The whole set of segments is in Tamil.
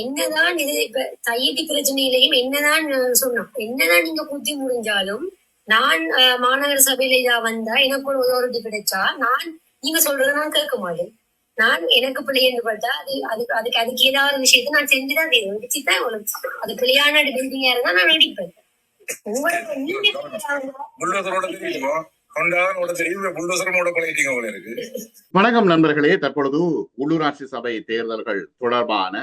என்னதான் இது இப்ப தையீட்டு பிரச்சனையிலையும் என்னதான் சொன்னோம். என்னதான் நீங்க புத்தி முடிஞ்சாலும் நான் அஹ், மாநகர சபையில இதா வந்தா எனக்கு ஒரு authority கிடைச்சா நான் நீங்க சொல்றதை நான் கேட்க மாட்டேன். நான் எனக்கு பிள்ளை என்று பார்த்தா அது அதுக்கு அதுக்கு அதுக்கு ஏதாவது ஒரு விஷயத்தை நான் செஞ்சுதான் தீரும் இடிச்சுதான் உங்களுக்கு அது பிள்ளையான பில்டிங்கா இருந்தா நான் அடிப்பேன் உங்களுக்கு நீங்க தெரியுமா? தெரியும்? வணக்கம் நண்பர்களே. தற்பொழுது உள்ளூராட்சி சபை தேர்தல்கள் தொடர்பான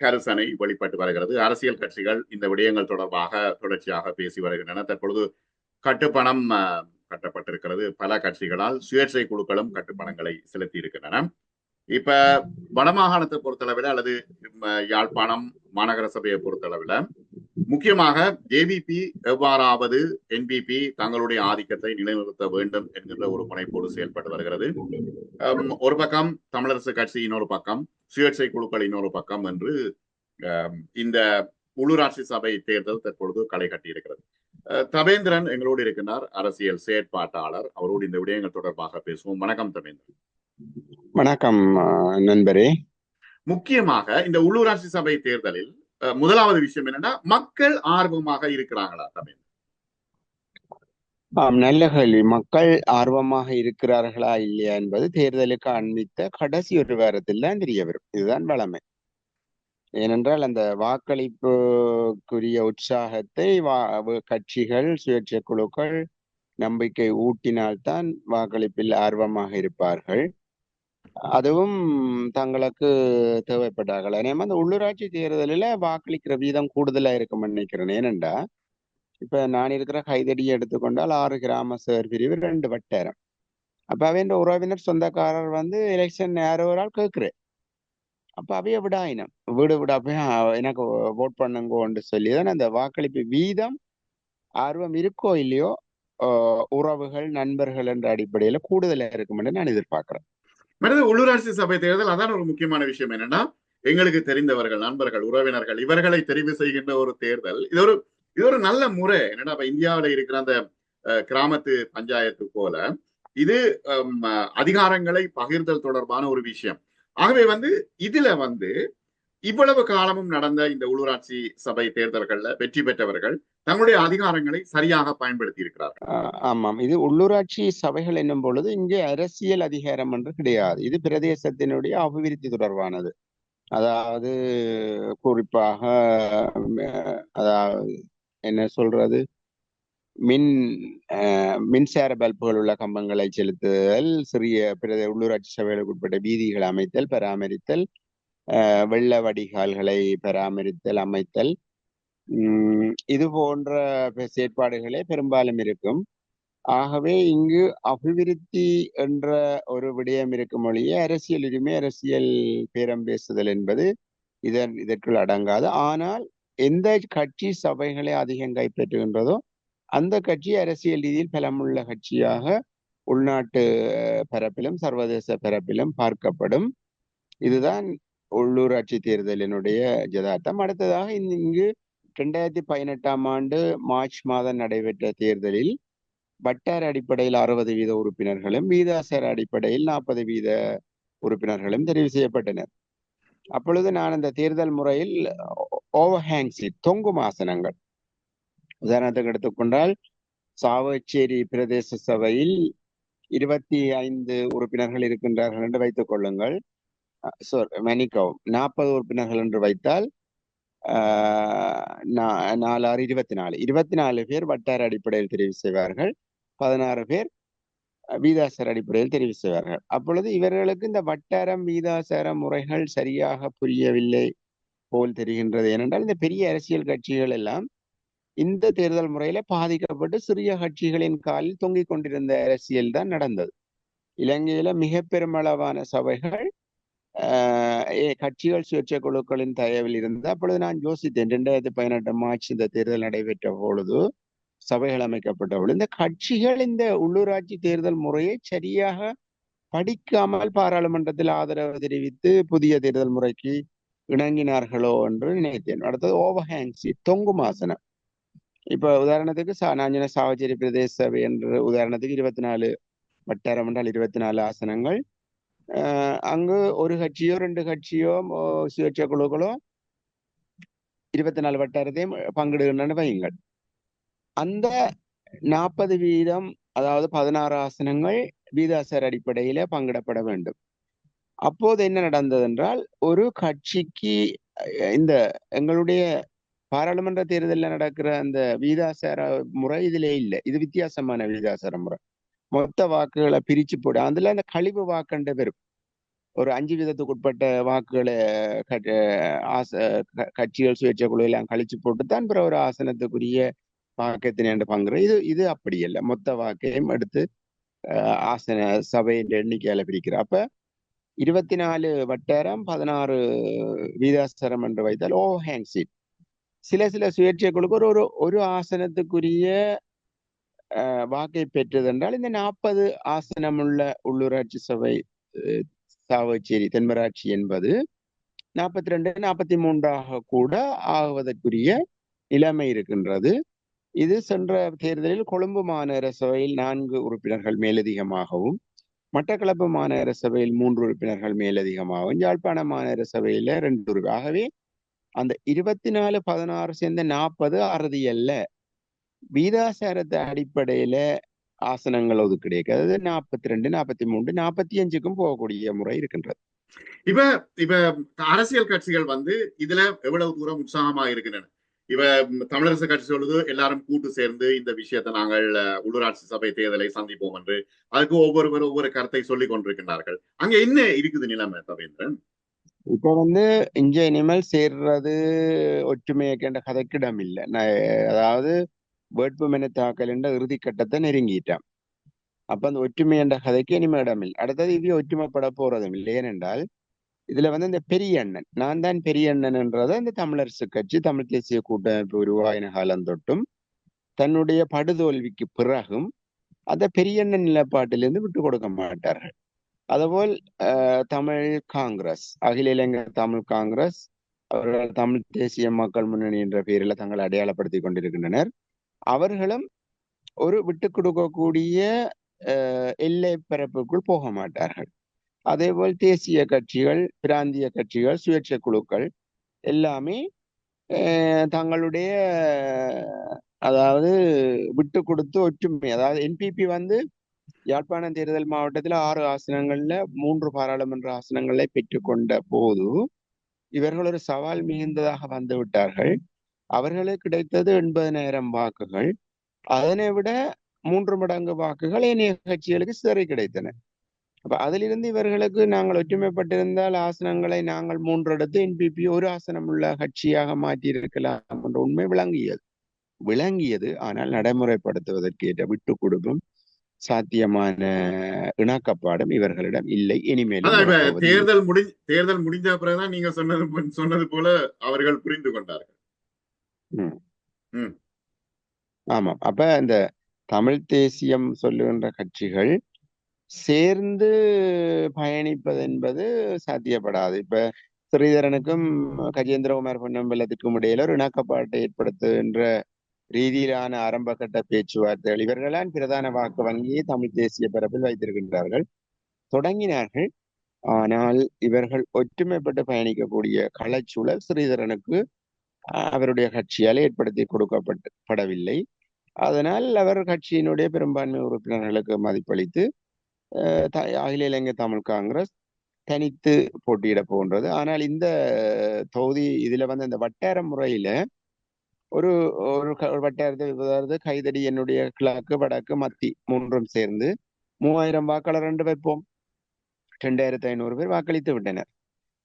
கரிசனை வெளிப்பட்டு வருகிறது. அரசியல் கட்சிகள் இந்த விடயங்கள் தொடர்பாக தொடர்ச்சியாக பேசி வருகின்றன. தற்பொழுது கட்டுப்பணம் அஹ், கட்டப்பட்டிருக்கிறது. பல கட்சிகளால் சுயேட்சை குழுக்களும் கட்டுப்பணங்களை செலுத்தி இருக்கின்றன இப்ப வடமாகாணத்தை பொறுத்தளவில் அல்லது யாழ்ப்பாணம் மாநகர சபையை பொறுத்தளவில் முக்கியமாக ஜேவிபி எவ்வாறாவது என்பிபி தங்களுடைய ஆதிக்கத்தை நிலைநிறுத்த வேண்டும் என்கின்ற ஒரு முனைப்போடு செயல்பட்டு வருகிறது. ஒரு பக்கம் தமிழரசு கட்சி இன்னொரு பக்கம் சுயேட்சை குழுக்கள் இன்னொரு பக்கம் என்று இந்த உள்ளூராட்சி சபை தேர்தல் தற்பொழுது களை கட்டி இருக்கிறது அஹ், தவேந்திரன் எங்களோடு இருக்கின்றார் அரசியல் செயற்பாட்டாளர். அவரோடு இந்த விடயங்கள் தொடர்பாக பேசுவோம். வணக்கம் தவேந்திரன் வணக்கம் நண்பரே. முக்கியமாக இந்த உள்ளூராட்சி சபை தேர்தலில் முதலாவது விஷயம் என்னன்னா மக்கள் ஆர்வமாக இருக்கிறாங்களா தமிழ்? ஆம் நல்ல கேள்வி. மக்கள் ஆர்வமாக இருக்கிறார்களா இல்லையா என்பது தேர்தலுக்கு அண்மித்த கடைசி ஒரு வாரத்தில் தான் தெரிய வரும். இதுதான் வளமை. ஏனென்றால் அந்த வாக்களிப்புக்குரிய உற்சாகத்தை வா கட்சிகள் சுயேட்சை குழுக்கள் நம்பிக்கை ஊட்டினால்தான் வாக்களிப்பில் ஆர்வமாக இருப்பார்கள். அதுவும் தங்களுக்கு தேவைப்பட்டார்கள். அதே அந்த உள்ளூராட்சி தேர்தலில் வாக்களிக்கிற வீதம் கூடுதலா இருக்கும்னு நினைக்கிறேன். ஏனென்றா இப்ப நான் இருக்கிற கைதடியை எடுத்துக்கொண்டால் ஆறு கிராம சேர் பிரிவு ரெண்டு வட்டாரம். அப்ப அவன் உறவினர் சொந்தக்காரர் வந்து எலெக்ஷன் யாரோ ஒரு ஆள் கேட்குறேன் அப்ப அவைய விடாயினம் வீடு விட போய் எனக்கு ஓட் பண்ணுங்கன்னு சொல்லி தான் அந்த வாக்களிப்பு வீதம் ஆர்வம் இருக்கோ இல்லையோ உறவுகள் நண்பர்கள் என்ற அடிப்படையில கூடுதலா இருக்கும்னு நான் எதிர்பார்க்கிறேன். மனித உள்ளூராட்சி சபை தேர்தல் அதான் ஒரு முக்கியமான விஷயம். என்னன்னா எங்களுக்கு தெரிந்தவர்கள் நண்பர்கள் உறவினர்கள் இவர்களை தெரிவு செய்கின்ற ஒரு தேர்தல். இது ஒரு இது ஒரு நல்ல முறை. என்னடா இப்ப இந்தியாவுல இருக்கிற அந்த அஹ், கிராமத்து பஞ்சாயத்து போல இது ஹம், அதிகாரங்களை பகிர்தல் தொடர்பான ஒரு விஷயம். ஆகவே வந்து இதுல வந்து இவ்வளவு காலமும் நடந்த இந்த உள்ளூராட்சி சபை தேர்தல்கள்ல வெற்றி பெற்றவர்கள் தங்களுடைய அதிகாரங்களை சரியாக பயன்படுத்தி இருக்கிறார்கள் ஆமாம். இது உள்ளூராட்சி சபைகள் என்னும் பொழுது இங்கே அரசியல் அதிகாரம் என்று கிடையாது. இது பிரதேசத்தினுடைய அபிவிருத்தி தொடர்பானது. அதாவது குறிப்பாக அதாவது என்ன சொல்றது? மின் அஹ், மின்சார பல்புகள் உள்ள கம்பங்களை செலுத்துதல் சிறிய பிரதே உள்ளூராட்சி சபைகளுக்கு உட்பட்ட வீதிகள் அமைத்தல் பராமரித்தல் வெள்ள வடிகால்களை பராமரித்தல் அமைத்தல். உம் இது போன்ற செயற்பாடுகளே பெரும்பாலும் இருக்கும். ஆகவே இங்கு அபிவிருத்தி என்ற ஒரு விடயம் இருக்கும் மொழியே அரசியல் உரிமை அரசியல் பேரம் பேசுதல் என்பது இதன் இதற்குள் அடங்காது. ஆனால் எந்த கட்சி சபைகளை அதிகம் கைப்பற்றுகின்றதோ அந்த கட்சி அரசியல் ரீதியில் பலமுள்ள கட்சியாக உள்நாட்டு பரப்பிலும் சர்வதேச பரப்பிலும் பார்க்கப்படும். இதுதான் உள்ளூராட்சி தேர்தலினுடைய ஜதார்த்தம் அடுத்ததாக இங்கு ரெண்டாயிரத்தி பதினெட்டாம் ஆண்டு மார்ச் மாதம் நடைபெற்ற தேர்தலில் வட்டார அடிப்படையில் அறுபது வீத உறுப்பினர்களும் வீதாசார அடிப்படையில் நாற்பது வீத உறுப்பினர்களும் தெரிவு செய்யப்பட்டனர். அப்பொழுது நான் அந்த தேர்தல் முறையில் ஓவர்ஹேங் சீட் தொங்கும் ஆசனங்கள் உதாரணத்துக்கு எடுத்துக்கொண்டால் சாவச்சேரி பிரதேச சபையில் இருபத்தி ஐந்து உறுப்பினர்கள் இருக்கின்றார்கள் என்று வைத்துக் கொள்ளுங்கள். மன்னிக்கவும். நாற்பது உறுப்பினர்கள் என்று வைத்தால் ஆஹ் நா- நாலாறு இருபத்தி நாலு இருபத்தி நாலு பேர் வட்டார அடிப்படையில் தெரிவு செய்வார்கள். பதினாறு பேர் வீதாசார அடிப்படையில் தெரிவு செய்வார்கள். அப்பொழுது இவர்களுக்கு இந்த வட்டாரம் வீதாசார முறைகள் சரியாக புரியவில்லை போல் தெரிகின்றது. ஏனென்றால் இந்த பெரிய அரசியல் கட்சிகள் எல்லாம் இந்த தேர்தல் முறையில பாதிக்கப்பட்டு சிறிய கட்சிகளின் காலில் தொங்கிக் கொண்டிருந்த அரசியல் தான் நடந்தது. இலங்கையில மிக பெருமளவான சபைகள் கட்சிகள் சுயேட்சை குழுக்களின் தயவில் இருந்தது அப்பொழுது நான் யோசித்தேன். ரெண்டாயிரத்தி பதினெட்டு மார்ச் இந்த தேர்தல் நடைபெற்ற பொழுது சபைகள் அமைக்கப்பட்ட பொழுது இந்த கட்சிகள் இந்த உள்ளூராட்சி தேர்தல் முறையை சரியாக படிக்காமல் பாராளுமன்றத்தில் ஆதரவு தெரிவித்து புதிய தேர்தல் முறைக்கு இணங்கினார்களோ என்று நினைத்தேன். அடுத்தது ஓவஹேங்ஸி சீட் தொங்கும் ஆசனம் இப்ப உதாரணத்துக்கு சா நான் சாவச்சேரி பிரதேச சபை என்று உதாரணத்துக்கு இருபத்தி நாலு வட்டாரம் என்றால் இருபத்தி நாலு ஆசனங்கள். அங்கு ஒரு கட்சியோ ரெண்டு கட்சியோ மோ- சுயேட்சை குழுக்களோ இருபத்தி நாலு வட்டாரத்தையும் பங்கிடுகின்றன வையுங்கள் அந்த நாற்பது வீதம் அதாவது பதினாறு ஆசனங்கள் வீதாசார அடிப்படையில பங்கிடப்பட வேண்டும் அப்போது என்ன நடந்தது என்றால் ஒரு கட்சிக்கு இந்த எங்களுடைய பாராளுமன்ற தேர்தலில் நடக்கிற அந்த வீதாசார முறை இதுல இல்லை இது வித்தியாசமான வீதாசார முறை மொத்த வாக்குகளை பிரிச்சு போடு. அதுல அந்த கழிவு வாக்குன்ற பெரும் ஒரு அஞ்சு விதத்துக்கு உட்பட்ட வாக்குகளை ஆச கட்சிகள் சுயேட்சை குழு எல்லாம் கழிச்சு போட்டு தான் பிற ஒரு ஆசனத்துக்குரிய வாக்கத்தினை பங்குற இது இது அப்படி இல்லை மொத்த வாக்கையும் எடுத்து ஆசன சபையின் எண்ணிக்கையில பிரிக்கிற அப்ப இருபத்தி நாலு வட்டாரம் பதினாறு வீதாசரம் என்று வைத்தால் ஓ ஹேண்ட் சீட். சில சில சுயேட்சை குழுக்கு ஒரு ஒரு ஆசனத்துக்குரிய வாக்கை பெற்றதென்றால் இந்த நாற்பது ஆசனமுள்ள உள்ளூராட்சி சபை சாவச்சேரி தென்மராட்சி என்பது நாற்பத்தி ரெண்டு நாற்பத்தி மூன்றாக கூட ஆகுவதற்குரிய நிலைமை இருக்கின்றது. இது சென்ற தேர்தலில் கொழும்பு மாநகர சபையில் நான்கு உறுப்பினர்கள் மேலதிகமாகவும் மட்டக்களப்பு மாநகர சபையில் மூன்று உறுப்பினர்கள் மேலதிகமாகவும் யாழ்ப்பாண மாநகர சபையில ரெண்டு ஆகவே அந்த இருபத்தி நாலு பதினாறு சேர்ந்த நாற்பது அறுதி அல்ல வீதாசாரத்தை அடிப்படையில ஆசனங்கள் ஒதுக்கீடு அதாவது நாற்பத்தி ரெண்டு நாற்பத்தி மூன்று நாற்பத்தி அஞ்சுக்கும் போகக்கூடிய முறை இருக்கின்றது. இப்ப இப்ப அரசியல் கட்சிகள் வந்து இதுல எவ்வளவு தூரம் உற்சாகமா இருக்கின்றன? இப்ப ம், தமிழரசு கட்சி சொல்லுது எல்லாரும் கூட்டு சேர்ந்து இந்த விஷயத்தை நாங்கள் உள்ளூராட்சி சபை தேர்தலை சந்திப்போம் என்று அதுக்கு ஒவ்வொருவரும் ஒவ்வொரு கருத்தை சொல்லிக் கொண்டிருக்கின்றார்கள். அங்க என்ன இருக்குது நிலைமை தவேந்திரன்? இப்ப வந்து இங்க இனிமேல் சேர்றது ஒற்றுமையை கண்ட கதைக்கிடம் இல்லை அதாவது வேட்புமனு தாக்கல் இறுதிக்கட்டத்தை நெருங்கிட்டான் அப்ப அந்த ஒற்றுமை என்ற கதைக்கு இனிமே இடமில்லை அடுத்தது இவ்விய ஒற்றுமைப்பட போறதும் இல்லை ஏனென்றால் இதுல வந்து இந்த பெரிய அண்ணன் நான் தான் பெரிய அண்ணன்ன்றதை இந்த தமிழரசு கட்சி தமிழ் தேசிய கூட்டமைப்பு உருவாயின காலம் தொட்டும் தன்னுடைய படுதோல்விக்கு பிறகும் அந்த பெரியண்ணன் நிலப்பாட்டிலிருந்து விட்டு கொடுக்க மாட்டார்கள் அதுபோல் தமிழ் காங்கிரஸ் அகில இலங்கை தமிழ் காங்கிரஸ் அவர்கள் தமிழ் தேசிய மக்கள் முன்னணி என்ற பெயரில் தங்களை அடையாளப்படுத்திக் கொண்டிருக்கின்றனர் அவர்களும் ஒரு விட்டு கொடுக்கக்கூடிய எல்லை பரப்புக்குள் போக மாட்டார்கள். அதேபோல் தேசிய கட்சிகள் பிராந்திய கட்சிகள் சுயேட்சை குழுக்கள் எல்லாமே தங்களுடைய அதாவது விட்டு கொடுத்து ஒற்றுமை அதாவது என்பிபி வந்து யாழ்ப்பாணம் தேர்தல் மாவட்டத்தில் ஆறு ஆசனங்கள்ல மூன்று பாராளுமன்ற ஆசனங்களை பெற்றுக்கொண்ட போது இவர்கள் ஒரு சவால் மிகுந்ததாக வந்து விட்டார்கள். அவர்களுக்கு கிடைத்தது எண்பதனாயிரம் வாக்குகள். அதனை விட மூன்று மடங்கு வாக்குகள் ஏனைய கட்சிகளுக்கு சிதறி கிடைத்தன. அப்ப அதிலிருந்து இவர்களுக்கு நாங்கள் ஒற்றுமைப்பட்டிருந்தால் ஆசனங்களை நாங்கள் மூன்று எடுத்து என்பிபி ஒரு ஆசனம் உள்ள கட்சியாக மாற்றி இருக்கலாம் என்ற உண்மை விளங்கியது. விளங்கியது. ஆனால் நடைமுறைப்படுத்துவதற்கு ஏற்ற விட்டு கொடுப்பும் சாத்தியமான இணக்கப்பாடும் இவர்களிடம் இல்லை. வரப்போவதில்லை. தேர்தல் முடி தேர்தல் முடிஞ்ச பிறகுதான் நீங்க சொன்னது சொன்னது போல அவர்கள் புரிந்து கொண்டார்கள். ஆமாம் அப்ப இந்த தமிழ் தேசியம் சொல்லுகின்ற கட்சிகள் சேர்ந்து பயணிப்பது என்பது சாத்தியப்படாது. இப்ப ஸ்ரீதரனுக்கும் கஜேந்திரகுமார் பொன்னம்பலத்துக்கும் இடையில ஒரு இணக்கப்பாட்டை ஏற்படுத்துகின்ற ரீதியிலான ஆரம்ப கட்ட பேச்சுவார்த்தைகள். இவர்களான் பிரதான வாக்கு வங்கியை தமிழ் தேசிய பரப்பில் வைத்திருக்கின்றார்கள். தொடங்கினார்கள். ஆனால் இவர்கள் ஒற்றுமைப்பட்டு பயணிக்கக்கூடிய களச்சூழல் ஸ்ரீதரனுக்கு அவருடைய கட்சியால் ஏற்படுத்தி கொடுக்கப்படவில்லை படவில்லை அதனால் அவர் கட்சியினுடைய பெரும்பான்மை உறுப்பினர்களுக்கு மதிப்பளித்து அகில இலங்கை தமிழ் காங்கிரஸ் தனித்து போட்டியிட போன்றது. ஆனால் இந்த தொகுதி இதுல வந்து இந்த வட்டார முறையில ஒரு ஒரு ஒரு வட்டாரத்தை அதாவது கைதடி என்னுடைய கிழக்கு வடக்கு மத்தி மூன்றும் சேர்ந்து மூவாயிரம் வாக்காளர் ரெண்டு வைப்போம். ரெண்டாயிரத்தி ஐநூறு பேர் வாக்களித்து விட்டனர்.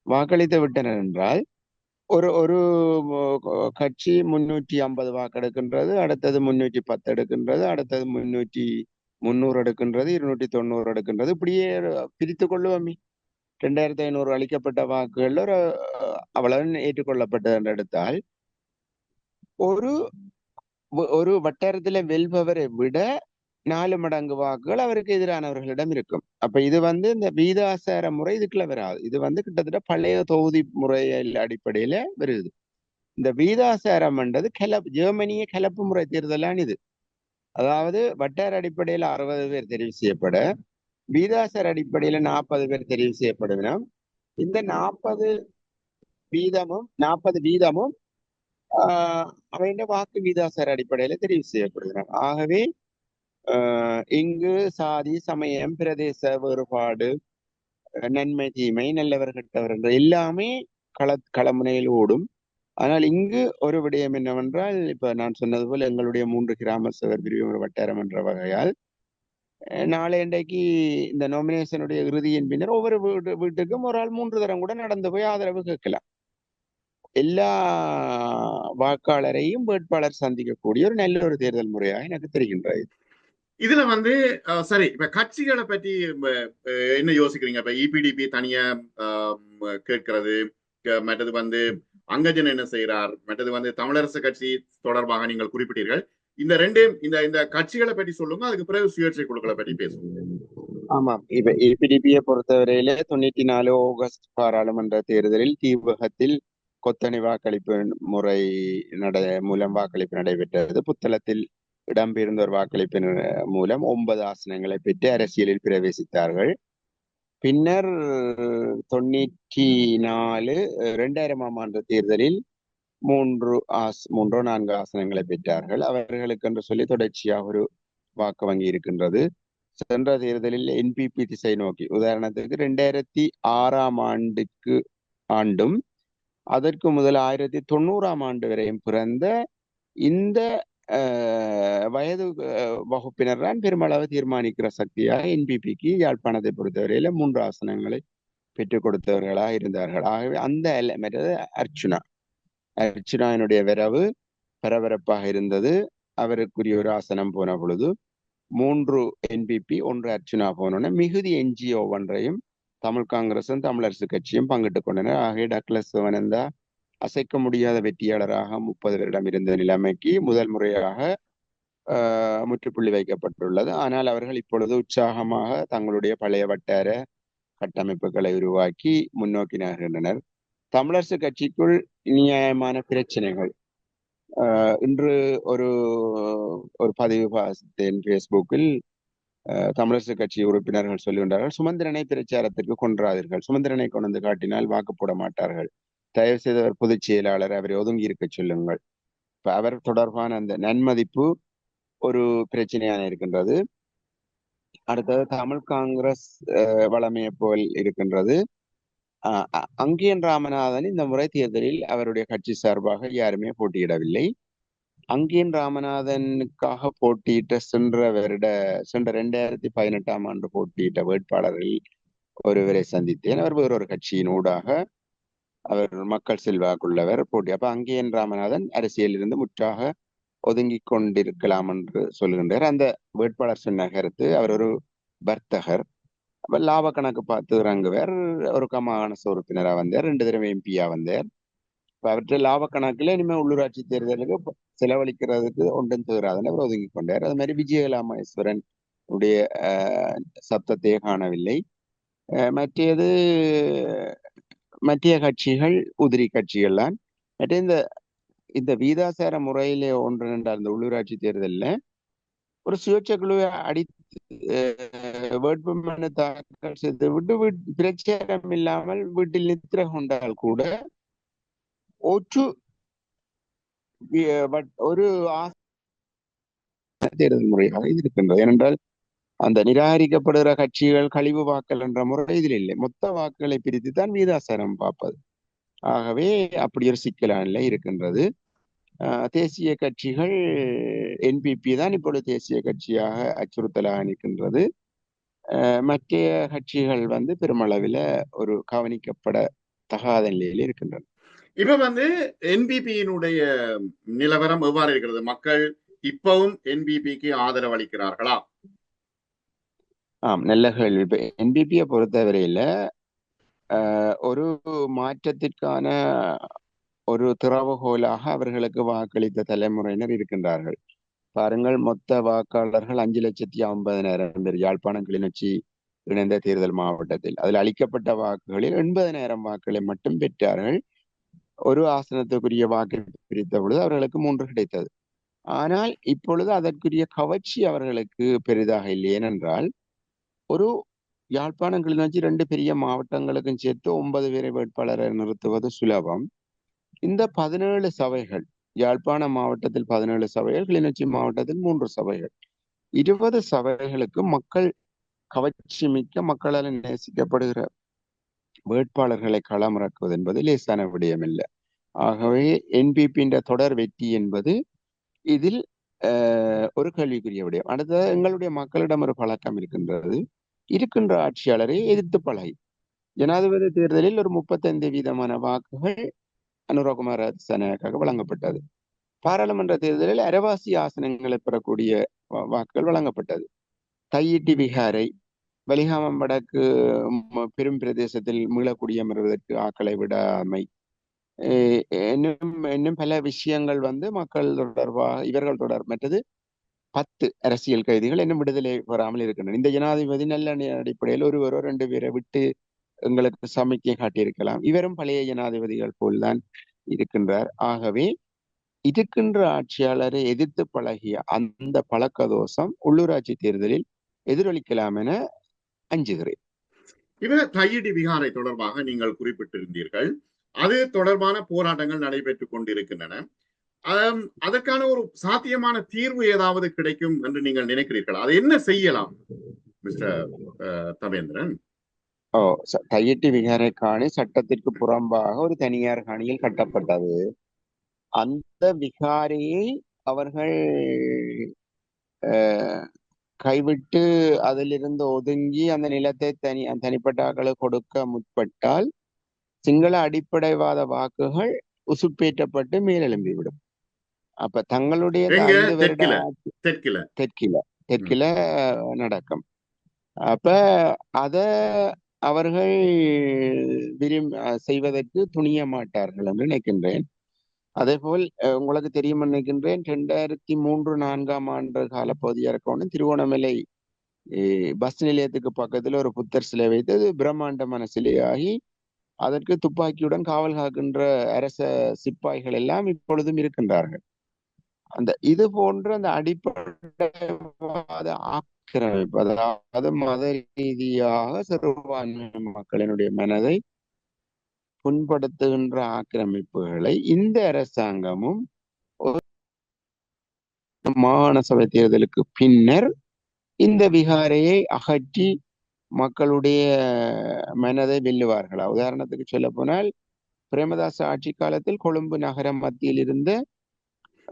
வாக்களித்து விட்டனர் என்றால் ஒரு ஒரு கட்சி முன்னூற்றி ஐம்பது வாக்கு எடுக்கின்றது அடுத்தது முன்னூற்றி பத்து எடுக்கின்றது அடுத்தது முன்னூற்றி முந்நூறு எடுக்கின்றது இருநூற்றி தொண்ணூறு எடுக்கின்றது. இப்படியே பிரித்து கொள்ளுவோமே. ரெண்டாயிரத்தி ஐநூறு அளிக்கப்பட்ட வாக்குகள் ஒரு அவ்வளவு ஏற்றுக்கொள்ளப்பட்டது என்று எடுத்தால் ஒரு ஒரு வட்டாரத்துல வெல்பவரை விட நாலு மடங்கு வாக்குகள் அவருக்கு எதிரானவர்களிடம் இருக்கும். அப்ப இது வந்து இந்த வீதாசார முறை இதுக்குள்ள வராது. இது வந்து கிட்டத்தட்ட பழைய தொகுதி முறையில் அடிப்படையில வருது. இந்த வீதாசாரம்ன்றது கலப்பு ஜெர்மனிய கலப்பு முறை தேர்தலான் இது. அதாவது வட்டார அடிப்படையில அறுபது பேர் தெரிவு செய்யப்பட வீதாசார அடிப்படையில நாற்பது பேர் தெரிவு செய்யப்படுவினோம் இந்த நாற்பது வீதமும் நாற்பது வீதமும் ஆஹ் அவையின் வாக்கு வீதாசார அடிப்படையில தெரிவு செய்யப்படுகிறார் ஆகவே இங்கு சாதி சமயம் பிரதேச வேறுபாடு நன்மை தீமை நல்லவர் கெட்டவர் என்ற எல்லாமே கள களமுனையில் ஓடும். ஆனால் இங்கு ஒரு விடயம் என்னவென்றால் இப்ப நான் சொன்னது போல எங்களுடைய மூன்று கிராம சபர் பிரிவு வட்டாரம் என்ற வகையால் நாளை இன்றைக்கு இந்த நாமினேஷனுடைய இறுதியின் பின்னர் ஒவ்வொரு வீட்டு வீட்டுக்கும் ஒரு ஆள் மூன்று தரம் கூட நடந்து போய் ஆதரவு கேட்கலாம். எல்லா வாக்காளரையும் வேட்பாளர் சந்திக்கக்கூடிய ஒரு நல்ல ஒரு தேர்தல் முறையாக எனக்கு தெரிகின்றது. இதுல வந்து சரி இப்ப கட்சிகளை பற்றி என்ன யோசிக்கிறீங்க? இப்ப இபிடிபி தனியா கேட்கிறது. மற்றது வந்து அங்கஜன் என்ன செய்யறார் மற்றது வந்து தமிழரசு கட்சி தொடர்பாக நீங்கள் குறிப்பிட்டீர்கள். இந்த ரெண்டு இந்த இந்த கட்சிகளை பற்றி சொல்லுங்க. அதுக்கு பிறகு சுயேட்சை குழுக்களை பற்றி பேசுவோம். ஆமா. இப்ப ஏபிடிபியை பொறுத்தவரையில தொண்ணூத்தி நாலு ஆகஸ்ட் பாராளுமன்ற தேர்தலில் தீவகத்தில் கொத்தணி வாக்களிப்பு முறை நட மூலம் வாக்களிப்பு நடைபெற்றது. புத்தளத்தில் இடம்பெயர்ந்த ஒரு வாக்களிப்பின் மூலம் ஒன்பது ஆசனங்களை பெற்று அரசியலில் பிரவேசித்தார்கள். பின்னர் தொண்ணூற்றி நாலு இரண்டாயிரமாம் ஆண்டு தேர்தலில் மூன்று ஆஸ் மூன்றோ நான்கு ஆசனங்களை பெற்றார்கள். அவர்களுக்கு என்று சொல்லி தொடர்ச்சியாக ஒரு வாக்கு வங்கி இருக்கின்றது. சென்ற தேர்தலில் என்பிபி திசை நோக்கி உதாரணத்துக்கு ரெண்டாயிரத்தி ஆறாம் ஆண்டுக்கு ஆண்டும் அதற்கு முதல் ஆயிரத்தி தொண்ணூறாம் ஆண்டு வரையும் பிறந்த இந்த வயது வகுப்பினர் தான் பெருமளவு தீர்மானிக்கிற சக்தியாக என்பிபிக்கு யாழ்ப்பாணத்தை பொறுத்தவரையில மூன்று ஆசனங்களை பெற்றுக் கொடுத்தவர்களாக இருந்தார்கள். ஆகவே அந்த மற்றது அர்ச்சுனா. அர்ச்சுனாவினுடைய விரவு பரபரப்பாக இருந்தது. அவருக்குரிய ஒரு ஆசனம் போன பொழுது மூன்று என்பிபி ஒன்று அர்ச்சுனா போனோன்னு மிகுதி என்ஜிஓ ஒன்றையும் தமிழ் காங்கிரசும் தமிழரசு கட்சியும் பங்கிட்டுக் கொண்டனர். ஆகிய டக்ளஸ் சிவனந்தா அசைக்க முடியாத வெற்றியாளராக முப்பது வருடம் இருந்த நிலைமைக்கு முதல் முறையாக ஆஹ், முற்றுப்புள்ளி வைக்கப்பட்டுள்ளது. ஆனால் அவர்கள் இப்பொழுது உற்சாகமாக தங்களுடைய பழைய வட்டார கட்டமைப்புகளை உருவாக்கி முன்னோக்கி நகர்கின்றனர் தமிழரசு கட்சிக்குள் நியாயமான பிரச்சனைகள். ஆஹ், இன்று ஒரு ஒரு பதிவு பார்த்தேன் ஃபேஸ்புக்கில் தமிழரசு கட்சி உறுப்பினர்கள் சொல்லுகின்றார்கள் சுமந்திரனை பிரச்சாரத்திற்கு கொன்றாதீர்கள். சுமந்திரனை கொண்டு வந்து காட்டினால் வாக்கு போட மாட்டார்கள். தயவு செய்து அவர் பொதுச் செயலாளர் அவரை ஒதுங்கி இருக்க சொல்லுங்கள். இப்ப அவர் தொடர்பான அந்த நன்மதிப்பு ஒரு பிரச்சனையான இருக்கின்றது. அடுத்தது தமிழ் காங்கிரஸ் அஹ், வளமையை போல் இருக்கின்றது. அஹ், அங்கேயன் ராமநாதன் இந்த முறை தேர்தலில் அவருடைய கட்சி சார்பாக யாருமே போட்டியிடவில்லை. அங்கேயன் ராமநாதனுக்காக போட்டியிட்ட சென்ற வருட சென்ற ரெண்டாயிரத்தி பதினெட்டாம் ஆண்டு போட்டியிட்ட வேட்பாளரில் ஒருவரை சந்தித்தேன். அவர் வேறொரு கட்சியின் ஊடாக அவர் மக்கள் செல்வாக்குள்ளவர். போட்டி. அப்ப அங்கேயன் ராமநாதன் அரசியலிருந்து முற்றாக ஒதுங்கி கொண்டிருக்கலாம் என்று சொல்லுகின்றார். அந்த வேட்பாளர் சொன்ன கருத்து அவர் ஒரு வர்த்தகர். அப்ப லாப கணக்கு பார்த்து இறங்குவார். ஒரு கமாகாண உறுப்பினராக வந்தார். ரெண்டு தடவை எம்பியா வந்தார். இப்ப அவற்றை லாப கணக்குல இனிமே உள்ளூராட்சி தேர்தலுக்கு செலவழிக்கிறதுக்கு ஒன்றும் தீராதுன்னு அவர் ஒதுங்கி கொண்டார். அது மாதிரி விஜயகலாமேஸ்வரன் உடைய சப்தத்தையே காணவில்லை. மற்றது மத்திய கட்சிகள் உதிரி கட்சிகள் தான். மற்ற இந்த இந்த வீதாசார முறையிலே ஒன்றிணைந்த அந்த உள்ளூராட்சி தேர்தலில் ஒரு சுயேட்சை குழுவை அடி அஹ், வேட்புமனு தாக்கல் செய்து விட்டு பிரச்சாரம் இல்லாமல் வீட்டில் நித்திர கொண்டால் கூட ஒற்று ஒரு தேர்தல் முறையாக இருக்கின்றது. ஏனென்றால் அந்த நிராகரிக்கப்படுகிற கட்சிகள் கழிவு வாக்கள் என்ற முறை இதில் இல்லை. மொத்த வாக்குகளை பிரித்து தான் வீதாசாரம் பார்ப்பது. ஆகவே அப்படி ஒரு சிக்கலான நிலை இருக்கின்றது. ஆஹ் தேசிய கட்சிகள் என்பிபி தான் இப்பொழுது தேசிய கட்சியாக அச்சுறுத்தலாக நிற்கின்றது. ஆஹ் மற்ற கட்சிகள் வந்து பெருமளவில் ஒரு கவனிக்கப்பட தகாத நிலையில் இருக்கின்றன. இப்ப வந்து என்பிபியினுடைய நிலவரம் எவ்வாறு இருக்கிறது? மக்கள் இப்பவும் என்பிபிக்கு ஆதரவு அளிக்கிறார்களா? ஆம் நல்ல கேள்வி. இப்போ என்பிபியை பொறுத்தவரையில் ஒரு மாற்றத்திற்கான ஒரு திறவுகோலாக அவர்களுக்கு வாக்களித்த தலைமுறையினர் இருக்கின்றார்கள். பாருங்கள் மொத்த வாக்காளர்கள் அஞ்சு லட்சத்தி ஐம்பதினாயிரம் பேர். யாழ்ப்பாணம் கிளிநொச்சி இணைந்த தேர்தல் மாவட்டத்தில். அதில் அளிக்கப்பட்ட வாக்குகளில் எண்பதனாயிரம் வாக்குகளை மட்டும் பெற்றார்கள். ஒரு ஆசனத்துக்குரிய வாக்கு பிரித்த பொழுது அவர்களுக்கு மூன்று கிடைத்தது. ஆனால் இப்பொழுது அதற்குரிய கவர்ச்சி அவர்களுக்கு பெரிதாக இல்லை. ஏனென்றால் ஒரு யாழ்ப்பாணம் கிளிநொச்சி ரெண்டு பெரிய மாவட்டங்களுக்கும் சேர்த்து ஒன்பது பேரை வேட்பாளரை நிறுத்துவது சுலபம் இந்த பதினேழு சபைகள் யாழ்ப்பாண மாவட்டத்தில் பதினேழு சபைகள் கிளிநொச்சி மாவட்டத்தில் மூன்று சபைகள் இருபது சபைகளுக்கு மக்கள் கவர்ச்சி மிக்க மக்களால் நேசிக்கப்படுகிற வேட்பாளர்களை களமிறக்குவது என்பது லேசான விடயமில்லை ஆகவே என்பிபின்ற தொடர் வெற்றி என்பது இதில் ஒரு கேள்விக்குரிய விடயம் அடுத்த எங்களுடைய மக்களிடம் ஒரு பழக்கம் இருக்கின்றது இருக்கின்ற ஆட்சியாளரை எதிர்த்து பழகி. ஜனாதிபதி தேர்தலில் ஒரு முப்பத்தைந்து வீதமான வாக்குகள் அனுரகுமார சனக்காக வழங்கப்பட்டது. பாராளுமன்ற தேர்தலில் அரவாசி ஆசனங்களை பெறக்கூடிய வாக்குகள் வழங்கப்பட்டது. தையிட்டி விகாரை வலிகாமம் வடக்கு பெரும் பிரதேசத்தில் மீளக்குடியமர்வதற்கு ஆக்களை விடாமை அஹ் இன்னும் இன்னும் பல விஷயங்கள் வந்து மக்கள் தொடர்பாக இவர்கள் தொடர்பற்றது. பத்து அரசியல் கைதிகள் இன்னும் விடுதலை பெறாமல் இருக்கின்றனர். இந்த ஜனாதிபதி நல்ல அடிப்படையில் ஒருவரோ ரெண்டு பேரை விட்டு எங்களுக்கு சமைக்க காட்டியிருக்கலாம். இவரும் பழைய ஜனாதிபதிகள் போல்தான் இருக்கின்றார். ஆகவே இருக்கின்ற ஆட்சியாளரை எதிர்த்து பழகிய அந்த பழக்க தோஷம் உள்ளூராட்சி தேர்தலில் எதிரொலிக்கலாம் என அஞ்சுகிறேன். இவர் தையடி விகாரை தொடர்பாக நீங்கள் குறிப்பிட்டிருந்தீர்கள். அது தொடர்பான போராட்டங்கள் நடைபெற்றுக் கொண்டிருக்கின்றன. அதற்கான ஒரு சாத்தியமான தீர்வு ஏதாவது கிடைக்கும் என்று நீங்கள் நினைக்கிறீர்கள்? அதை என்ன செய்யலாம் மிஸ்டர் தவேந்திரன்? ஓ விகாரை காணி சட்டத்திற்கு புறம்பாக ஒரு தனியார் காணியில் கட்டப்பட்டது. அந்த விகாரையை அவர்கள் கைவிட்டு அதிலிருந்து ஒதுங்கி அந்த நிலத்தை தனி தனிப்பட்ட கொடுக்க முற்பட்டால் சிங்கள அடிப்படைவாத வாக்குகள் உசுப்பேற்றப்பட்டு மேலெழும்பிவிடும். அப்ப தங்களுடைய தெற்கில? தெற்கில. தெற்கில. நடக்கும். அப்ப அத அவர்கள் விரும் செய்வதற்கு துணிய மாட்டார்கள் என்று நினைக்கின்றேன். அதேபோல் அஹ் உங்களுக்கு தெரியும் நினைக்கின்றேன் ரெண்டாயிரத்தி மூன்று நான்காம் ஆண்டு காலப்பகுதியா இருக்கணும் திருவோணமலை பஸ் நிலையத்துக்கு பக்கத்துல ஒரு புத்தர் சிலை வைத்து அது பிரம்மாண்டமான சிலையாகி அதற்கு துப்பாக்கியுடன் காவல் காக்கின்ற அரச சிப்பாய்கள் எல்லாம் இப்பொழுதும் இருக்கின்றார்கள். அந்த இது போன்ற அந்த அடிப்படைவாத ஆக்கிரமிப்பு அதாவது மத ரீதியாக சிறுபான்மை மக்களினுடைய மனதை புண்படுத்துகின்ற ஆக்கிரமிப்புகளை இந்த அரசாங்கமும் மாகாண சபை தேர்தலுக்கு பின்னர் இந்த விகாரையை அகற்றி மக்களுடைய மனதை வெல்லுவார்களா. உதாரணத்துக்கு சொல்ல போனால் பிரேமதாச ஆட்சி காலத்தில் கொழும்பு நகரம் மத்தியில் இருந்த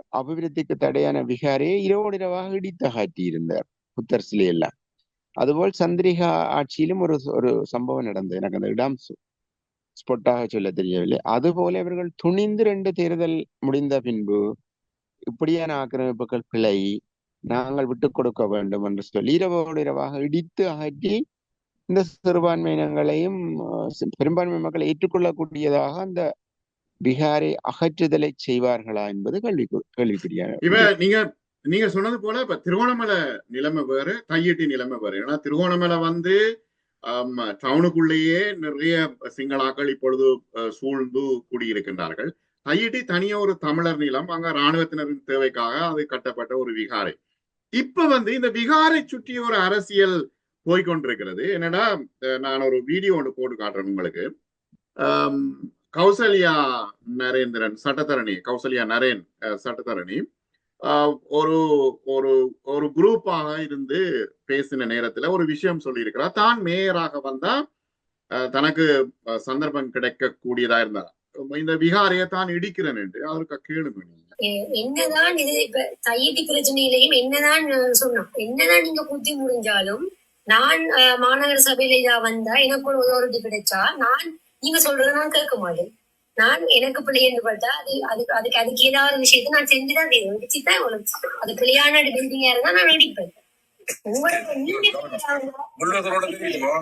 அபிவிருத்திக்கு தடையான விகாரையை இரவோடு இரவாக இடித்து அகற்றி இருந்தார் புத்தர் சிலையெல்லாம் அதுபோல் சந்திரிகா ஆட்சியிலும் ஒரு ஒரு சம்பவம் நடந்தது எனக்கு அந்த இடம் ஸ்பொட்டாக சொல்ல தெரியவில்லை அதுபோல இவர்கள் துணிந்து ரெண்டு தேர்தல் முடிந்த பின்பு இப்படியான ஆக்கிரமிப்புகள் பிழை நாங்கள் விட்டுக் கொடுக்க வேண்டும் என்று சொல்லி இரவோடு இரவாக இடித்து அகற்றி இந்த சிறுபான்மையினங்களையும் பெரும்பான்மை மக்களை ஏற்றுக்கொள்ளக்கூடியதாக அந்த பீகாரை அகற்றுதலை செய்வார்களா என்பது கேள்வி கேள்விக்குரிய இவ நீங்க நீங்க சொன்னது போல இப்ப திருவோணமலை நிலைமை வேறு தையிட்டி நிலைமை வேறு. ஏன்னா திருவோணமலை வந்து டவுனுக்குள்ளேயே நிறைய சிங்களாக்கள் இப்பொழுது சூழ்ந்து குடியிருக்கின்றார்கள். தையிட்டி தனிய ஒரு தமிழர் நிலம் அங்க இராணுவத்தினரின் தேவைக்காக அது கட்டப்பட்ட ஒரு விகாரை இப்ப வந்து இந்த விகாரை சுற்றி ஒரு அரசியல் போய்கொண்டிருக்கிறது. என்னடா நான் ஒரு வீடியோ ஒன்று போட்டு காட்டுறேன் உங்களுக்கு. கௌசல்யா நரேந்திரன் சட்டத்தரணி. கௌசல்யா நரேன் சட்டத்தரணி. ஆஹ் ஒரு ஒரு ஒரு குரூப்பாக இருந்து பேசின நேரத்துல ஒரு விஷயம் சொல்லியிருக்கிறார். தான் மேயராக வந்தா தனக்கு சந்தர்ப்பம் கிடைக்க கூடியதா இருந்தா இந்த விகாரையை தான் இடிக்கிறேன் என்று அவருக்கு கேளுங்க என்னதான் இது இப்ப தையீட்டு பிரச்சனையிலையும் என்னதான் சொன்னோம். என்னதான் நீங்க புத்தி முடிஞ்சாலும் நான் அஹ், மாநகர சபையில இதா வந்தா எனக்கு ஒரு authority கிடைச்சா நான் நீங்க சொல்றதை நான் கேட்க மாட்டேன் நான் எனக்கு பிள்ளை என்று பார்த்தா அது அதுக்கு அதுக்கு அதுக்கு ஏதாவது ஒரு விஷயத்தை நான் செஞ்சுதான் செய்வேன். இடிச்சுதான் உனக்கு அது பிள்ளையான பில்டிங்கா இருந்தா நான் உங்களுக்கு நீங்க தெரியுமா?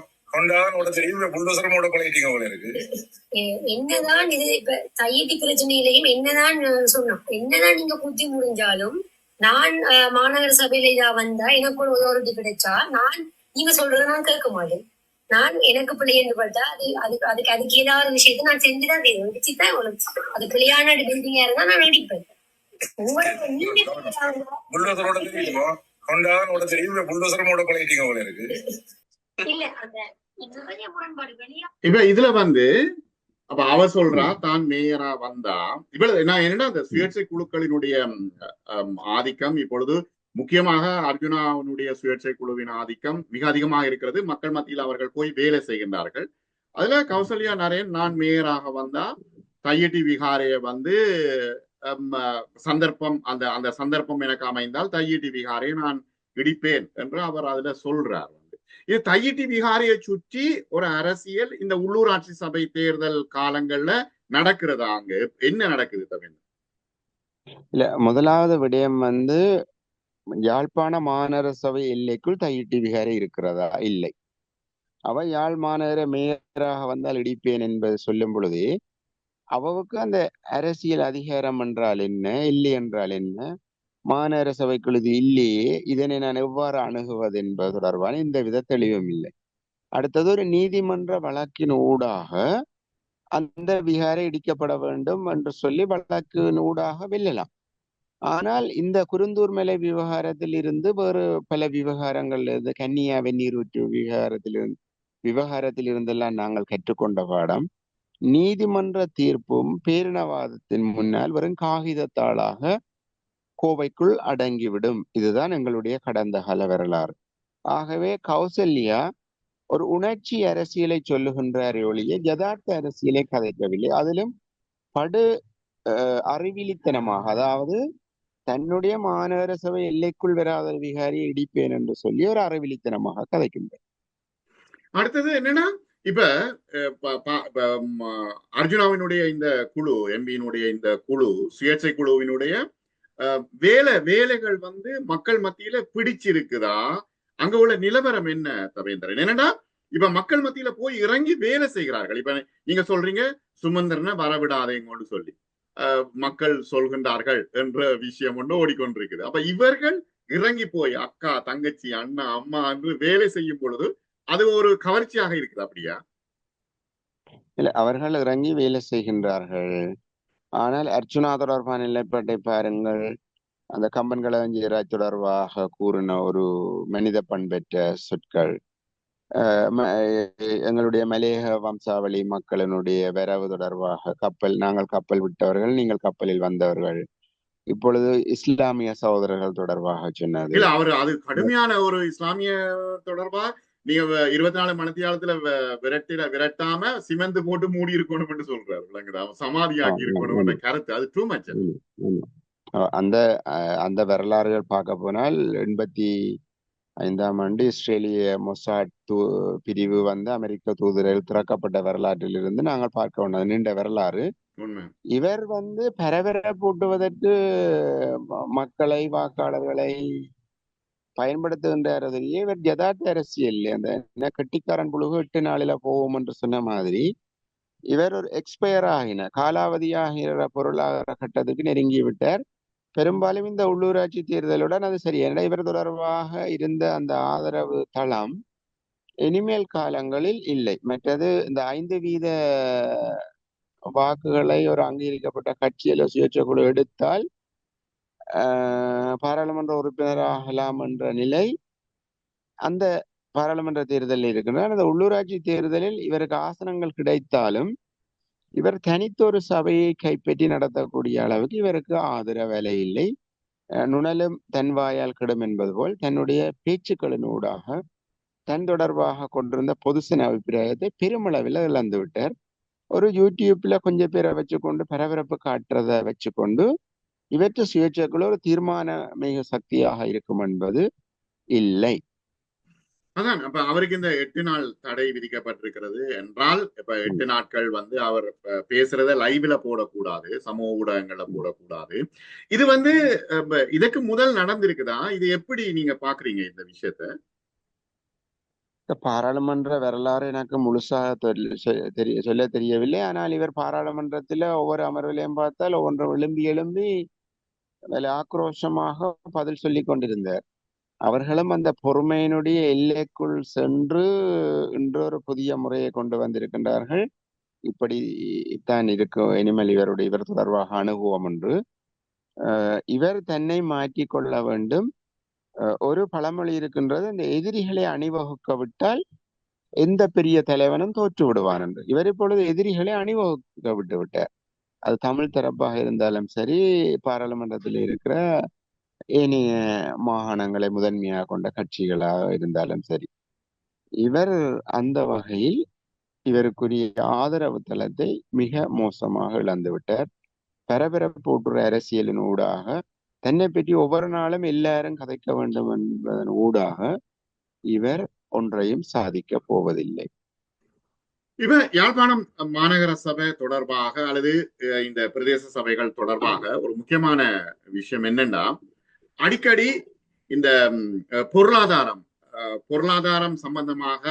தெரியும். எ- என்னதான் இது இப்ப தையீட்டு பிரச்சனையிலையும் என்னதான் சொன்னோம். என்னதான் நீங்க புத்தி முடிஞ்சாலும் நான் மாநகர சபையில இதா வந்தா எனக்கு ஒரு authority கிடைச்சா நான் நீங்க சொல்றதை நான் கேட்க மாட்டேன் நான் எனக்கு பிள்ளை என்று பார்த்தா அது அதுக்கு அதுக்கு அதுக்கு ஏதாவது ஒரு விஷயத்தை நான் செஞ்சுதான் செய்வேன். இடிச்சுதான் உனக்கு அது பிள்ளையான பில்டிங்கா இருந்தா நான் இடிப்பேன் உங்களுக்கு நீங்க தெரியுமா? புல்டோசரோட பழகிட்டீங்க போல இருக்கு. இல்ல அந்த இப்ப இதுல வந்து அப்ப அவ சொல்றா தான் மேயரா வந்தா. இவ்வளவு நான் என்னன்னா அந்த சுயேட்சை குழுக்களினுடைய ஆதிக்கம் இப்பொழுது முக்கியமாக அர்ஜுனாவுடைய சுயேட்சை குழுவின் ஆதிக்கம் மிக அதிகமாக இருக்கிறது. மக்கள் மத்தியில் அவர்கள் போய் வேலை செய்கின்றார்கள். அதுல கௌசல்யா நரேன் நான் மேயராக வந்தா தையட்டி விகாரைய வந்து சந்தர்ப்பம் அந்த அந்த சந்தர்ப்பம் எனக்கு அமைந்தால் தையட்டி விகாரை நான் இடிப்பேன் என்று அவர் அதுல சொல்றார். வந்து இது தையிட்டி விகாரையை சுற்றி ஒரு அரசியல் இந்த உள்ளூராட்சி சபை தேர்தல் காலங்கள்ல நடக்கிறதா அங்க? என்ன நடக்குது தவிர இல்ல முதலாவது விடயம் வந்து யாழ்ப்பாண மாநகர சபை எல்லைக்குள் தையிட்டி விகாரை இருக்கிறதா? இல்லை. அவ யாழ் மாநகர மேயராக வந்தால் இடிப்பேன் என்பது சொல்லும் பொழுது அவவுக்கு அந்த அரசியல் அதிகாரம் என்றால் என்ன? இல்லை என்றால் என்ன? மாநகர சபைக்குள் இது இல்லையே இதனை நான் எவ்வாறு அணுகுவது என்பது தொடர்பான இந்த வித தெளிவும் இல்லை. அடுத்தது ஒரு நீதிமன்ற வழக்கின் ஊடாக அந்த விகாரை இடிக்கப்பட வேண்டும் என்று சொல்லி வழக்கின் ஊடாக வெல்லலாம். ஆனால் இந்த குருந்தூர் மலை விவகாரத்தில் இருந்து வேறு பல விவகாரங்கள் இருந்து கன்னியா வெந்நீரூற்று விவகாரத்தில் விவகாரத்தில் இருந்தெல்லாம் நாங்கள் கற்றுக்கொண்ட பாடம். நீதிமன்ற தீர்ப்பும் பேரினவாதத்தின் முன்னால் வெறும் காகிதத்தாளாக கோவைக்குள் அடங்கிவிடும். இதுதான் எங்களுடைய கடந்த கால வரலாறு. ஆகவே கௌசல்யா ஒரு உணர்ச்சி அரசியலை சொல்லுகின்றார் ஒழிய யதார்த்த அரசியலை கதைக்கவில்லை. அதிலும் படு அஹ், அறிவிலித்தனமாக அதாவது தன்னுடைய மாநகர சபை எல்லைக்குள் வராத விகாரியை இடிப்பேன் என்று சொல்லி ஒரு அறவிழித்தனமாக கதைக்கின்றார் அடுத்தது என்னன்னா இப்ப அஹ், அர்ஜுனாவினுடைய இந்த குழு எம்பியினுடைய இந்த குழு சுயேட்சை குழுவினுடைய வேலை வேலைகள் வந்து மக்கள் மத்தியில பிடிச்சிருக்குதா? அங்க உள்ள நிலவரம் என்ன தவேந்திரன் என்னன்னா இப்ப மக்கள் மத்தியில போய் இறங்கி வேலை செய்கிறார்கள். இப்ப நீங்க சொல்றீங்க சுமந்திரனை வரவிடாதேங்கன்னு சொல்லி. மக்கள் சொல்கின்றார்கள் என்ற விஷயம் ஒன்று ஓடிக்கொண்டிருக்குது. அப்ப இவர்கள் இறங்கி போய் அக்கா தங்கச்சி அண்ணா அம்மா என்று வேலை செய்யும் பொழுது அது ஒரு கவர்ச்சியாக இருக்குது அப்படியா? இல்ல அவர்கள் இறங்கி வேலை செய்கின்றார்கள். ஆனால் அர்ச்சுனா தொடர்பான நிலைப்பாட்டை பாருங்கள். அந்த கம்பன் தொடர்பாக கூறின ஒரு மனித பண்பற்ற சொற்கள். எங்களுடைய மலையக வம்சாவளி மக்களினுடைய வரவு தொடர்பாக கப்பல் நாங்கள் கப்பல் விட்டவர்கள் நீங்கள் கப்பலில் வந்தவர்கள். இப்பொழுது இஸ்லாமிய சகோதரர்கள் தொடர்பாக சொன்னது. இல்ல அவர் அது கடுமையான ஒரு இஸ்லாமிய தொடர்பா? நீங்க இருபத்தி நாலு மணித்தியாலத்துல விரட்டிட விரட்டாம சிமெண்ட் போட்டு மூடி இருக்கணும் என்று சொல்றாரு. விளங்குதா? சமாதி ஆக்கி இருக்கணும் கருத்து. அது டூ மச் அந்த அந்த வரலாறுகள் பார்க்க போனால் எண்பத்தி ஐந்தாம் ஆண்டு இஸ்ரேலிய மொசாட் தூ பிரிவு வந்து அமெரிக்க தூதரகம் திறக்கப்பட்ட வரலாற்றிலிருந்து நாங்கள் பார்க்க வேண்டியது நீண்ட வரலாறு. இவர் வந்து பரபரப்பூட்டுவதற்கு ம- மக்களை வாக்காளர்களை பயன்படுத்துகின்றாரதிலேயே இவர் யதார்த்த அரசியல். அந்த என்ன கெட்டிக்காரன் புழுகு எட்டு நாளில போவோம் என்று சொன்ன மாதிரி இவர் ஒரு எக்ஸ்பயர் ஆகின காலாவதி ஆகிற பொருளாதார கட்டத்துக்கு நெருங்கி விட்டார் பெரும்பாலும் இந்த உள்ளூராட்சி தேர்தலுடன் அது சரி. ஏன்னா இவர் தொடர்பாக இருந்த அந்த ஆதரவு தளம் இனிமேல் காலங்களில் இல்லை. மற்றது இந்த ஐந்து வீத வாக்குகளை ஒரு அங்கீகரிக்கப்பட்ட கட்சியில சுயேட்சை குழு எடுத்தால் பாராளுமன்ற உறுப்பினராகலாம் என்ற நிலை அந்த பாராளுமன்ற தேர்தலில் இருக்கின்றன. அந்த உள்ளூராட்சி தேர்தலில் இவருக்கு ஆசனங்கள் கிடைத்தாலும் இவர் தனித்தொரு சபையை கைப்பற்றி நடத்தக்கூடிய அளவுக்கு இவருக்கு ஆதரவு வேலை இல்லை. நுணலும் தன் வாயால் கெடும் என்பது போல் தன்னுடைய பேச்சுக்களின் ஊடாக தன் தொடர்பாக கொண்டிருந்த பொதுசன அபிப்பிராயத்தை பெருமளவில் இழந்து விட்டார். ஒரு யூடியூப்ல கொஞ்சம் பேரை வச்சுக்கொண்டு பரபரப்பு காட்டுறதை வச்சுக்கொண்டு இவற்றை சுயேட்சைக்குள்ள ஒரு தீர்மான மிக சக்தியாக இருக்கும் என்பது இல்லை. அதான் அப்ப அவருக்கு இந்த எட்டு நாள் தடை விதிக்கப்பட்டிருக்கிறது என்றால் இப்ப எட்டு நாட்கள் வந்து அவர் பேசுறத லைவ்ல போடக்கூடாது சமூக ஊடகங்கள்ல போடக்கூடாது. இது வந்து இதற்கு முதல் நடந்திருக்குதா? இது எப்படி நீங்க பாக்குறீங்க இந்த விஷயத்த? பாராளுமன்ற வரலாறு எனக்கு முழுசாக தெரி- சொ- தெரிய சொல்ல தெரியவில்லை. ஆனால் இவர் பாராளுமன்றத்துல ஒவ்வொரு அமர்விலையும் பார்த்தால் ஒவ்வொன்று எழும்பி எழும்பி ஆக்ரோஷமாக பதில் சொல்லி கொண்டிருந்தார். அவர்களும் அந்த பொறுமையினுடைய எல்லைக்குள் சென்று இன்றொரு ஒரு புதிய முறையை கொண்டு வந்திருக்கின்றார்கள். இப்படி தான் இருக்கும். இனிமேல் இவருடைய இவர் தொடர்பாக அணுகுவோம் என்று. இவர் தன்னை மாற்றி கொள்ள வேண்டும். ஒரு பழமொழி இருக்கின்றது. இந்த எதிரிகளை அணிவகுக்க விட்டால் எந்த பெரிய தலைவனும் தோற்று விடுவான் என்று. இவர் இப்பொழுது எதிரிகளை அணிவகுக்க விட்டு விட்டார். அது தமிழ் தரப்பாக இருந்தாலும் சரி பாராளுமன்றத்தில் இருக்கிற ஏனைய மாகாணங்களை முதன்மையாக கொண்ட கட்சிகளாக இருந்தாலும் சரி இவர் அந்த வகையில் இவருக்குரிய ஆதரவு தளத்தை மிக மோசமாக இழந்துவிட்டார் விட்டார். பரபரப்பூட்டுற அரசியலின் ஊடாக தன்னை பற்றி ஒவ்வொரு நாளும் எல்லாரும் கதைக்க வேண்டும் என்பதன் ஊடாக இவர் ஒன்றையும் சாதிக்க போவதில்லை. இவர் யாழ்ப்பாணம் மாநகர சபை தொடர்பாக அல்லது இந்த பிரதேச சபைகள் தொடர்பாக ஒரு முக்கியமான விஷயம் என்னன்னா அடிக்கடி இந்த பொருளாதாரம் அஹ், பொருளாதாரம் சம்பந்தமாக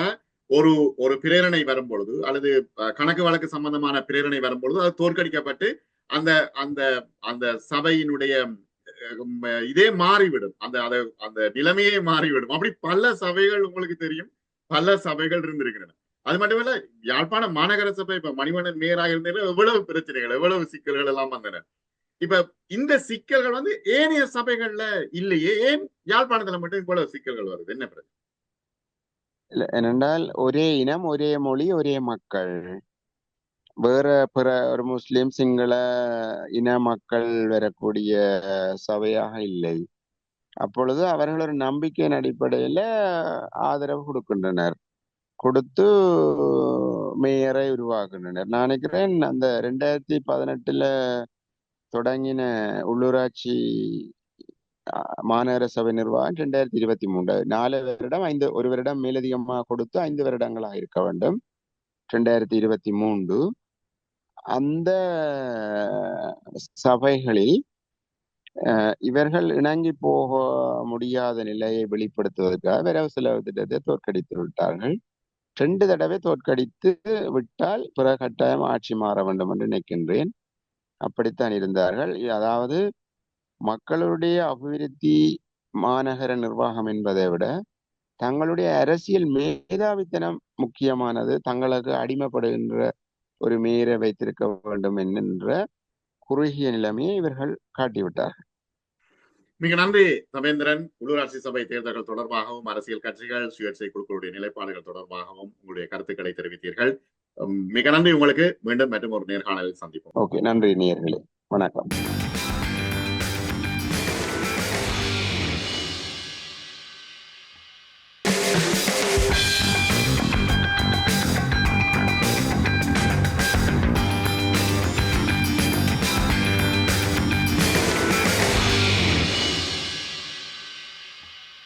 ஒரு ஒரு பிரேரணை வரும் பொழுது அல்லது கணக்கு வழக்கு சம்பந்தமான பிரேரணை வரும் பொழுது அது தோற்கடிக்கப்பட்டு அந்த அந்த அந்த சபையினுடைய அஹ், இதே மாறிவிடும். அந்த அந்த அந்த நிலைமையே மாறிவிடும். அப்படி பல சபைகள் உங்களுக்கு தெரியும். பல சபைகள் இருந்திருக்கின்றன. அது மட்டுமல்ல யாழ்ப்பாண மாநகர சபை இப்ப மணிவண்ணன் மேயராக இருந்ததுல எவ்வளவு பிரச்சனைகள் எவ்வளவு சிக்கல்கள் எல்லாம் வந்தன. இப்ப இந்த சிக்கல்கள் வந்து ஏனைய சபைகள்ல இல்லையே. ஏன் யாழ்ப்பாணத்துல மட்டும் இவ்வளவு சிக்கல்கள் வருது? என்ன பிரச்சனை? இல்ல, ஏனென்றால் ஒரே இனம் ஒரே மொழி ஒரே மக்கள். வேற பிற ஒரு முஸ்லிம் சிங்கள இன மக்கள் வரக்கூடிய சபையாக இல்லை. அப்பொழுது அவர்கள் ஒரு நம்பிக்கையின் அடிப்படையில ஆதரவு கொடுக்கின்றனர். கொடுத்து மேயரை உருவாக்குகின்றனர். நான் நினைக்கிறேன் அந்த ரெண்டாயிரத்தி பதினெட்டுல தொடங்கின உள்ளூராட்சி மாநகர சபை நிர்வாகம் ரெண்டாயிரத்தி இருபத்தி மூன்று. நாலு வருடம் ஐந்து ஒரு வருடம் மேலதிகமாக கொடுத்து ஐந்து வருடங்களாக இருக்க வேண்டும். ரெண்டாயிரத்தி இருபத்தி மூன்று. அந்த சபைகளில் அஹ், இவர்கள் இணங்கி போக முடியாத நிலையை வெளிப்படுத்துவதற்காக வரவு செலவு திட்டத்தை தோற்கடித்து விட்டார்கள். ரெண்டு தடவை தோற்கடித்து விட்டால் பிற கட்டாயம் ஆட்சி மாற வேண்டும் என்று நினைக்கின்றேன். அப்படித்தான் இருந்தார்கள். அதாவது மக்களுடைய அபிவிருத்தி மாநகர நிர்வாகம் என்பதை விட தங்களுடைய அரசியல் மேதாவித்தனம் முக்கியமானது. தங்களுக்கு அடிமைப்படுகின்ற ஒரு மேயரை வைத்திருக்க வேண்டும் என்கின்ற குறுகிய நிலைமையை இவர்கள் காட்டிவிட்டார்கள். மிக நன்றி தமேந்திரன். உள்ளூராட்சி சபை தேர்தல்கள் தொடர்பாகவும் அரசியல் கட்சிகள் சுயேட்சை குழுக்களுடைய நிலைப்பாடுகள் தொடர்பாகவும் உங்களுடைய கருத்துக்களை தெரிவித்தீர்கள். மிக நன்றி உங்களுக்கு. மீண்டும் மற்றும் ஒரு நேர்காணலில் சந்திப்போம். ஓகே நன்றி நேர்களே வணக்கம்.